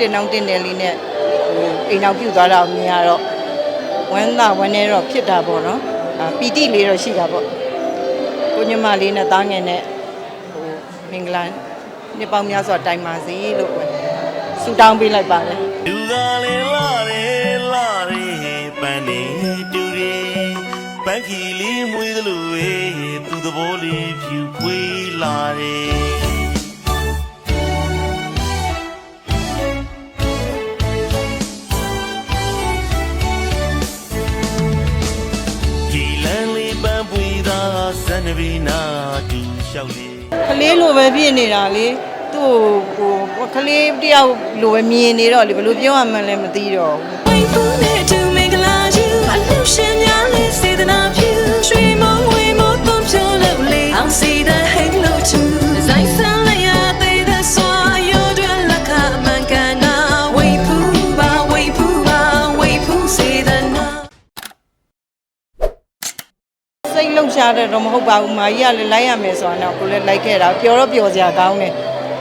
တင်အောင်တင်တယ်လေးနဲ့ဟိုအိမ်နောက်ပြုတ်သွားတာကိုမြင်ရတော့ဝမ်းသာဝမ်းနေတော့ဖြစ်တာပေါ့နော်ပီတိလေးတော့ရှိတာပေါ့ကိုညမလေးနဲ့တားငယ်နဲ့ဟိုမင်္ဂလာနှစ်ပေါင်းများစွာတိုင်ပါစေလို့ ဆုတောင်းပေးလိုက်ပါတယ်လူသာလေလာရဲလာရဲပန်းနေတူရဲပန်းခီလေးမွေးသလိုပဲသူသဘောလေးဖြူခွေးလာရဲဒီလန်းလေးပန်းပွေသာစံနဗီနာတူလျှောက်လေးကလေးလိုပဲဖြစ်နေတာလေ သူ့ကိုဟိုကလေးတယောက်လိုပဲမြင်နေတော့လေဘယ်လိုပြောရမှန်းလည်းမသိတော့ဘူးဝိပုနဲ့တူမင်္ဂလာယူအလှရှင်များလေးစေတနာပြုရွှေမုံဝေမို့သွန်ဖြိုးလို့လေအောင်စီတဲ့ halo to ဇိုင်းဆန်လေးရသေးတဲ့စွာရောတွင်လက်ခမှန်ကန်နာဝိပုပါဝိပုပါဝိပုစေတနာစိတ်လှုပ်ရှားတဲ့တော့မဟုတ်ပါဘူးမာကြီးကလည်းလိုက်ရမယ်ဆိုတော့ကိုလည်းလိုက်ခဲ့တာပျော်တော့ပျော်စရာကောင်းတယ်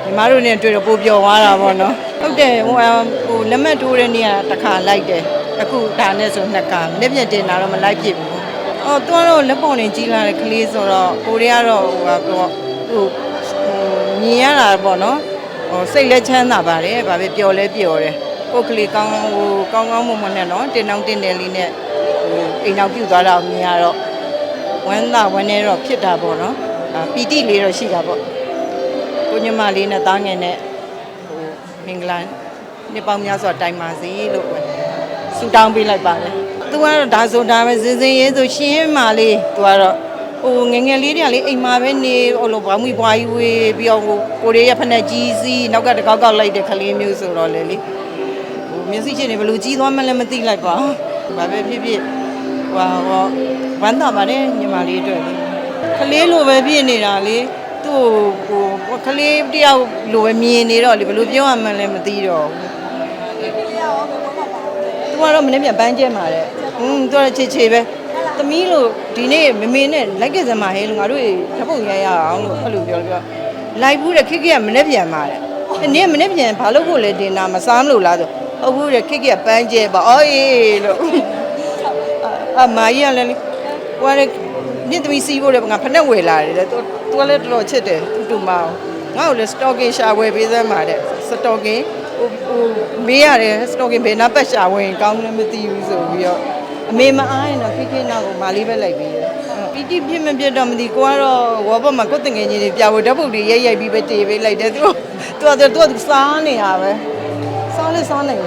ညီမတို့နဲ့တွေ့တော့ပိုပျော်သွားတာပေါ့နော်ဟုတ်တယ်ဟိုဟိုလက်မှတ်ထိုးတဲ့နေ့ကတစ်ခါလိုက်တယ်အခုဒါနဲ့ဆိုနှစ်ခါလက်ပြတင်တာတော့မလိုက်ဖြစ်ဘူးအော်သူကတော့လက်ပေါ်နေကြီးလာတဲ့ကလေးဆိုတော့ကိုရီးယားတော့ဟိုဟာပေါ့ဟိုမြင်ရတာပေါ့နော်ဟိုစိတ်လက်ချမ်းသာပါတယ်ဗာပဲပျော်လဲပျော်တယ်ကိုယ်ကလေးကောင်းဟိုကောင်းကောင်းမွန်မွန်နဲ့နော်တင်တောင်းတင်တယ်လေးနဲ့ဟိုအိမ်အောင်ပြုတ်သွားတာကိုမြင်ရတော့ဝမ်းသာဝမ်းနေတော့ဖြစ်တာပေါ့နော်အာပီတိလေးတော့ရှိတာပေါ့ ကိုညမလေးနဲ့သားငယ်နဲ့ဟိုမင်္ဂလာနှစ်ပေါင်းများစွာတိုင်ပါစေလို့ပဲဆုတောင်းပေးလိုက်ပါတယ်သူကတော့ဒါဆိုဒါပဲစင်စင်ရေးဆိုရှင်းမာလေးသူကတော့ဟိုငယ်ငယ်လေးတွေကလေအိမ်မှာပဲနေဟိုလိုဘာမှမပွားကြီးဝေးပြီးတော့ဟိုကိုရီးယားဖက်နဲ့ကြီးစီးနောက်ကတကောက်ကောက်လိုက်တဲ့ကလေးမျိုးဆိုတော့လေလေဟိုမျက်စိချင်းတွေဘယ်လိုကြီးသွားမှလည်းမသိလိုက်ပါဘူးဘာပဲဖြစ်ဖြစ်ဟိုဟောဝမ်းသာပါတယ်ညီမလေးအတွက်လေကလေးလိုပဲဖြစ်နေတာလေ သူ့ဟိုဟိုကလေးတယောက်လိုပဲမြင်နေတော့လေဘယ်လိုပြောရမှန်းလည်းမသိတော့ဘူးသူကတော့မနေ့ပြန်ပန်းကျဲမှာတဲ့။อืมသူကချေချေပဲ။သမီးလို့ဒီနေ့မမေနဲ့လိုက်ကစမ်းမှာဟဲလို့ငါတို့ဓပုတ်ရရအောင်လို့အဲ့လိုပြောပြော။လိုက်ဘူးတဲ့ခိခိကမနေ့ပြန်မှာတဲ့။ဒီနေ့မနေ့ပြန်ဘာလို့ဖို့လဲတင်တာမစားမလို့လားဆို။ဟုတ်ဘူးတဲ့ခိခိကပန်းကျဲပါ။အော်အေးလို့။အမကြီးကလည်းဟိုက မြင့်သမီးစီးဖို့တဲ့ငါဖက်နဲ့ဝယ်လာတယ်တဲ့။ तू तू လည်းတော်တော်ချစ်တယ်တူတူမအောင်။ငါ့ကိုလည်း stocking ရှာဝယ်ပေးစမ်းပါတဲ့ stocking ဟိုဟိုမေးရတယ် stocking ဘယ်နာပတ်ရှာဝင်ကောင်းလည်းမသိဘူးဆိုပြီးတော့အမေမအားရင်တော့ခိခိနောက်ကိုမာလေးပဲလိုက်ပြီးတယ်ပီတိပြစ်မပြစ်တော့မသိကိုကတော့ဝါဘမှာကိုယ်တငယ်ချင်းတွေပြဖို့ဓာတ်ပုတ်တွေရိုက်ရိုက်ပြီးပဲတေးပေးလိုက်တယ်သူသူကသူကစားနေရပဲစားလဲစားနိုင်တ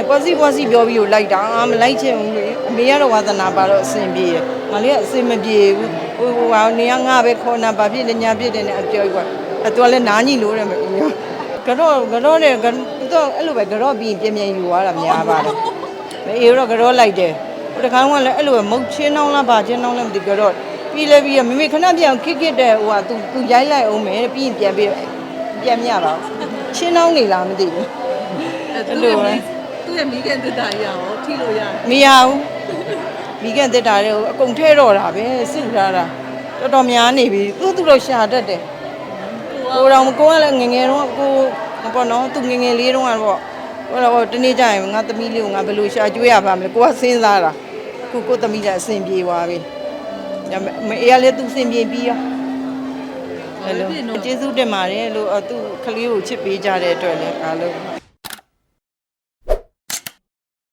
ယ်ပွားစီပွားစီပြောပြီးတော့လိုက်တာမလိုက်ချင်ဘူးလေအမေကတော့ဝါသနာပါတော့အဆင်ပြေတယ် ငါလေးကအဆင်မပြေဘူးဟိုဟိုဟာနေရငါပဲခေါ်နာပါဖြစ်တယ်ညာဖြစ်တယ်နဲ့အပြောကွာအဲသူကလည်းနားညိလို့တယ်မပြောကတော့ကတော့နဲ့ကတော့အဲ့လိုပဲကတော့ပြီးရင်ပြင်းပြင်းယူသွားတာများပါတယ်မအေးတော့ကတော့လိုက်တယ်ဟိုတခါကလည်းအဲ့လိုပဲမုတ်ချင်းနှောင်းလားဗာချင်းနှောင်းလားမသိကတော့ပြီးလဲပြီးရမမေခဏပြန်ခစ်ခစ်တဲ့ဟိုဟာသူသူရိုက်လိုက်အောင်မယ်ပြီးရင်ပြန်ပြီးပြန်မြပါချင်းနှောင်းနေလားမသိဘူးအဲ့လိုပဲသူ့ရဲ့မိခင်တက်တာရအောင်ထိလို့ရတယ်မရဘူး မိခင်တက်တာတွေကိုအကုန်ထဲတော့တာပဲစစ်ထားတာတော်တော်များနေပြီသူ့သူတော့ရှာတတ်တယ်ကိုတော်မကိုကလည်းငယ်ငယ်တော့ကိုပေါ့နော်သူငယ်ငယ်လေးတော့ကတော့ဟိုတော့တနေ့ကျရင်ငါသမီးလေးကိုငါဘယ်လိုရှာကျွေးရပါမလဲကိုကစဉ်းစားတာခုကိုသမီးလည်းအဆင်ပြေသွားပြီဒါပေမဲ့အေးကလည်းသူအဆင်ပြေပြီးရောဟယ်လိုကျေးဇူးတင်ပါတယ်လို့သူ့ကလေးကိုချစ်ပေးကြတဲ့အတွက်လည်းအားလုံး